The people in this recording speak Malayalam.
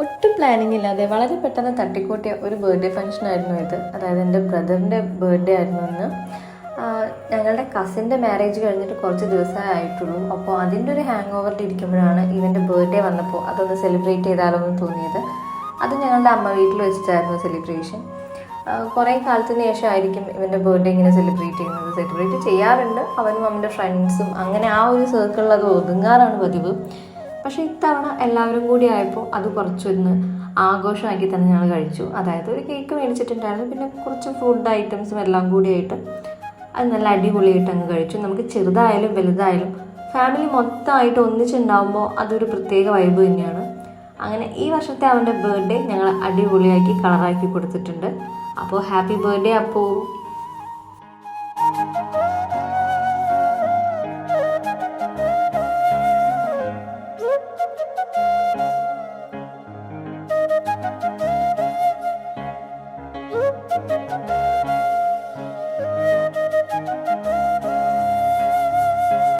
ഒട്ടും പ്ലാനിങ് ഇല്ലാതെ വളരെ പെട്ടെന്ന് തട്ടിക്കൂട്ടിയ ഒരു ബർത്ത്ഡേ ഫംഗ്ഷൻ ആയിരുന്നു ഇത്. അതായത് എന്റെ ബ്രദറിന്റെ ബർത്ത്ഡേ ആയിരുന്നു ഇന്ന് ഞങ്ങളുടെ കസിന്റെ മാരേജ് കഴിഞ്ഞിട്ട് കുറച്ച് ദിവസമേ ആയിട്ടുള്ളൂ. അപ്പോൾ അതിന്റെ ഒരു ഹാങ് ഓവറിൽ ഇരിക്കുമ്പോഴാണ് ഇവന്റെ ബർത്ത്ഡേ വന്നപ്പോൾ അതൊന്ന് സെലിബ്രേറ്റ് ചെയ്താലോ എന്ന് തോന്നിയത്. അത് ഞങ്ങളുടെ അമ്മ വീട്ടിൽ വെച്ചിട്ടായിരുന്നു സെലിബ്രേഷൻ കുറേ കാലത്തിന് ശേഷമായിരിക്കും ഇവന്റെ ബർത്ത്ഡേ ഇങ്ങനെ സെലിബ്രേറ്റ് ചെയ്യുന്നത്. സെലിബ്രേറ്റ് ചെയ്യാറുണ്ട്. അവനും അവന്റെ ഫ്രണ്ട്സും അങ്ങനെ ആ ഒരു സർക്കിളിൽ അത് ഒതുങ്ങാറാണ് പതിവ്. പക്ഷേ ഇത്തവണ എല്ലാവരും കൂടി ആയപ്പോൾ അത് കുറച്ചൊന്ന് ആഘോഷമാക്കി തന്നെ ഞങ്ങൾ കഴിച്ചു. അതായത് ഒരു കേക്ക് മേടിച്ചിട്ടുണ്ടായിരുന്നു. പിന്നെ കുറച്ച് ഫുഡ് ഐറ്റംസും എല്ലാം കൂടിയായിട്ട് അത് നല്ല അടിപൊളിയായിട്ട് അങ്ങ് കഴിച്ചു. നമുക്ക് ചെറുതായാലും വലുതായാലും ഫാമിലി മൊത്തമായിട്ട് ഒന്നിച്ചുണ്ടാകുമ്പോൾ അതൊരു പ്രത്യേക വൈബ് തന്നെയാണ്. അങ്ങനെ ഈ വർഷത്തെ അവന്റെ ബർത്ത്ഡേ ഞങ്ങൾ അടിപൊളിയാക്കി കളറാക്കി കൊടുത്തിട്ടുണ്ട്. അപ്പോൾ ഹാപ്പി ബർത്ത്ഡേ അപ്പോൾ